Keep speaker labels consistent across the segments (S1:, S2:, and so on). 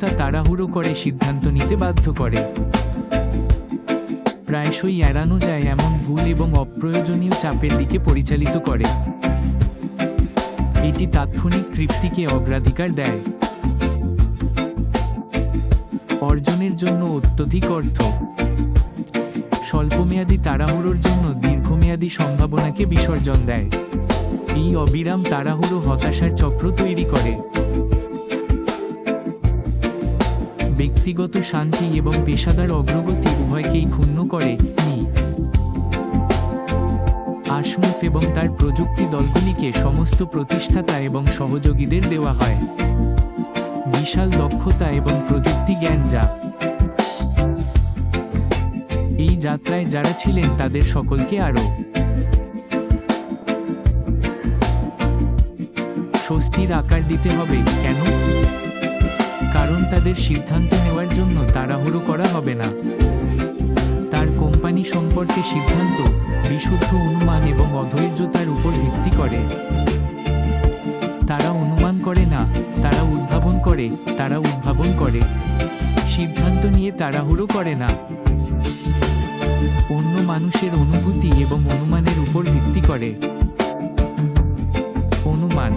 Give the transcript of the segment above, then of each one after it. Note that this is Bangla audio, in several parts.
S1: তা তাড়াহুড়ো করে সিদ্ধান্ত নিতে বাধ্য করে। প্রায়শই এড়ানো যায় এমন ভুল এবং অপ্রয়োজনীয় চাপের দিকে পরিচালিত করে। এটি তাৎক্ষণিক তৃপ্তিকে অগ্রাধিকার দেয়। অর্জনের জন্য অত্যধিক অর্থ। স্বল্পমেয়াদী তাড়াহুড়োর জন্য দীর্ঘমেয়াদী সম্ভাবনাকে বিসর্জন দেয়। এই অবিরাম তাড়াহুড়ো হতাশার চক্র তৈরি করে। ব্যক্তিগত শান্তি এবং পেশাদার অগ্রগতি উভয়কেই ক্ষুণ্ণ করে নি আশমুফ এবং তার প্রযুক্তি দলগুলিকে সমস্ত প্রতিষ্ঠাতা এবং সহযোগীদের দেওয়া হয়। বিশাল দক্ষতা এবং প্রযুক্তি জ্ঞান যা। এই যাত্রায় যারা ছিলেন তাদের সকলকে আরও। স্বস্তির আকার দিতে হবে, কেন? কারণ তাদের সিদ্ধান্ত নেওয়ার জন্য তাড়াহুড়ো করা হবে না। তার কোম্পানি সম্পর্কে সিদ্ধান্ত বিশুদ্ধ অনুমান এবং অধৈর্যতার উপর ভিত্তি করে। তারা অনুমান করে না, তারা উদ্ভাবন করে, তারা উদ্ভাবন করে। সিদ্ধান্ত নিয়ে তাড়াহুড়ো করে না। অন্য মানুষের অনুভূতি এবং অনুমানের উপর ভিত্তি করে। অনুমান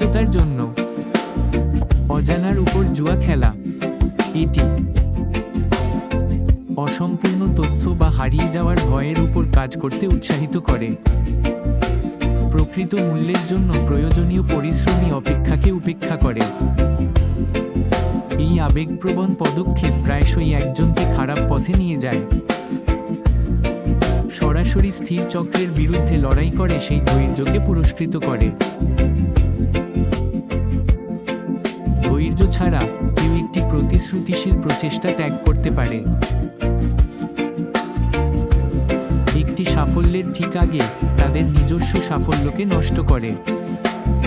S1: নিশ্চিততার জন্য। অজানার উপর জুয়া খেলা এটি অসম্পূর্ণ তথ্য বা হারিয়ে যাওয়ার ভয়ের উপর কাজ করতে উৎসাহিত করে। প্রকৃত মূল্যের জন্য প্রয়োজনীয় পরিশ্রমী অপেক্ষাকে উপেক্ষা করে। এই আবেগপ্রবণ পদক্ষেপ প্রায়শই একজনকে খারাপ পথে নিয়ে যায়। সরাসরি স্থির চক্রের বিরুদ্ধে লড়াই করে সেই ধৈর্যকে পুরস্কৃত করে। ধৈর্য ছাড়া কেউ একটি প্রতিশ্রুতিশীল প্রচেষ্টা ত্যাগ করতে পারে। একটি সাফল্যের ঠিক আগে তাদের নিজস্ব সাফল্যকে নষ্ট করে।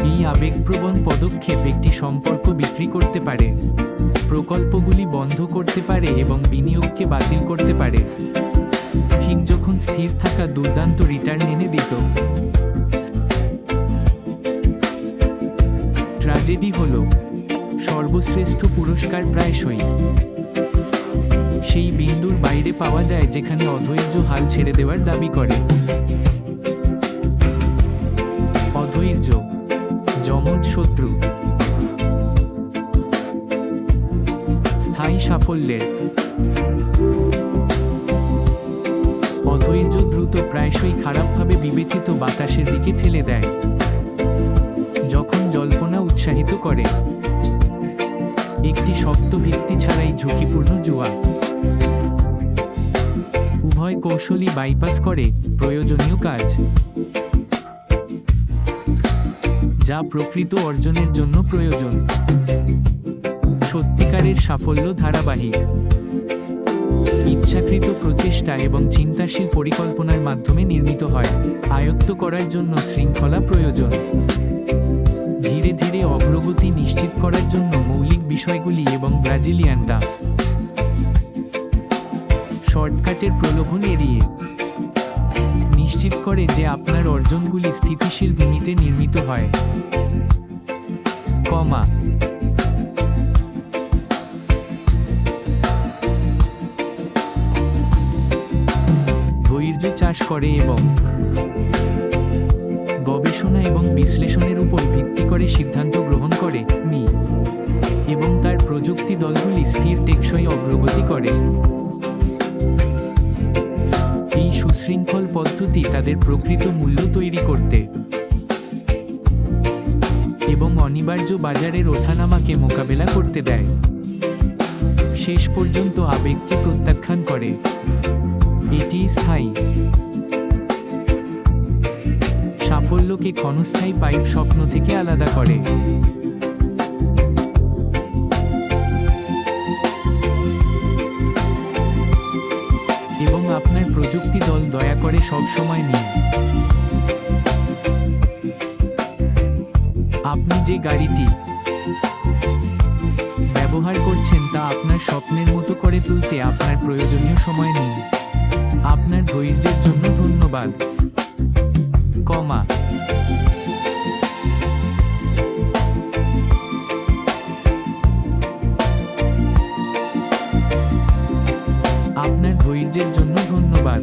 S1: এই আবেগপ্রবণ পদক্ষেপ একটি সম্পর্ক বিক্রি করতে পারে। প্রকল্পগুলি বন্ধ করতে পারে এবং বিনিয়োগকে বাতিল করতে পারে। ঠিক যখন স্থির থাকা দুর্দান্ত রিটার্ন এনে দিত। ট্র্যাজেডি হল সর্বশ্রেষ্ঠ পুরস্কার প্রায়শই। সেই বিন্দুর বাইরে পাওয়া যায় যেখানে অধৈর্য হাল ছেড়ে দেওয়ার দাবি করে। অধৈর্য, যমজ শত্রু। স্থায়ী সাফল্যের। অধৈর্য দ্রুত প্রায়শই খারাপভাবে বিবেচিত বাতাসের দিকে ঠেলে দেয়। যখন জল্পনা উৎসাহিত করে। একটি শক্ত ভিত্তি ছাড়াই ঝুঁকিপূর্ণ জুয়া উভয় কৌশলী বাইপাস করে প্রয়োজনীয় কাজ। যা প্রকৃত অর্জনের জন্য প্রয়োজন। সত্যিকারের সাফল্য ধারাবাহিক। ইচ্ছাকৃত প্রচেষ্টা এবং চিন্তাশীল পরিকল্পনার মাধ্যমে নির্মিত হয়। আয়ত্ত করার জন্য শৃঙ্খলা প্রয়োজন। ধীরে ধীরে অগ্রগতি নিশ্চিত করার জন্য মৌলিক বিষয়গুলি এবং ব্রাজিলিয়ানটা শর্টকাটের প্রলোভন এড়িয়ে নিশ্চিত করে যে আপনার অর্জনগুলি স্থিতিশীল ভূমিতে নির্মিত হয়। কমা। ধৈর্য চাষ করে এবং বিশ্লেষণের উপর ভিত্তি করে সিদ্ধান্ত গ্রহণ করে মি এবং তার প্রযুক্তি দলগুলি স্থির টেকসই অগ্রগতি করে। এই সুশৃঙ্খল পদ্ধতি তাদের প্রকৃত মূল্য তৈরি করতে এবং অনিবার্য বাজারের ওঠানামাকে মোকাবেলা করতে দেয়। শেষ পর্যন্ত আবেগকে প্রত্যাখ্যান করে। এটি স্থায়ী। সাফল্যকে ক্ষণস্থায়ী পাইপ স্বপ্ন থেকে আলাদা করে? এবং আপনার প্রযুক্তি দল দয়া করে সব সময় নিন। আপনি যে গাড়িটি ব্যবহার করছেন তা আপনার স্বপ্নের মতো করে তুলতে আপনার প্রয়োজনীয় সময় নিন। আপনার ধৈর্যের জন্য ধন্যবাদ। coma. আপনার ধৈর্যের জন্য ধন্যবাদ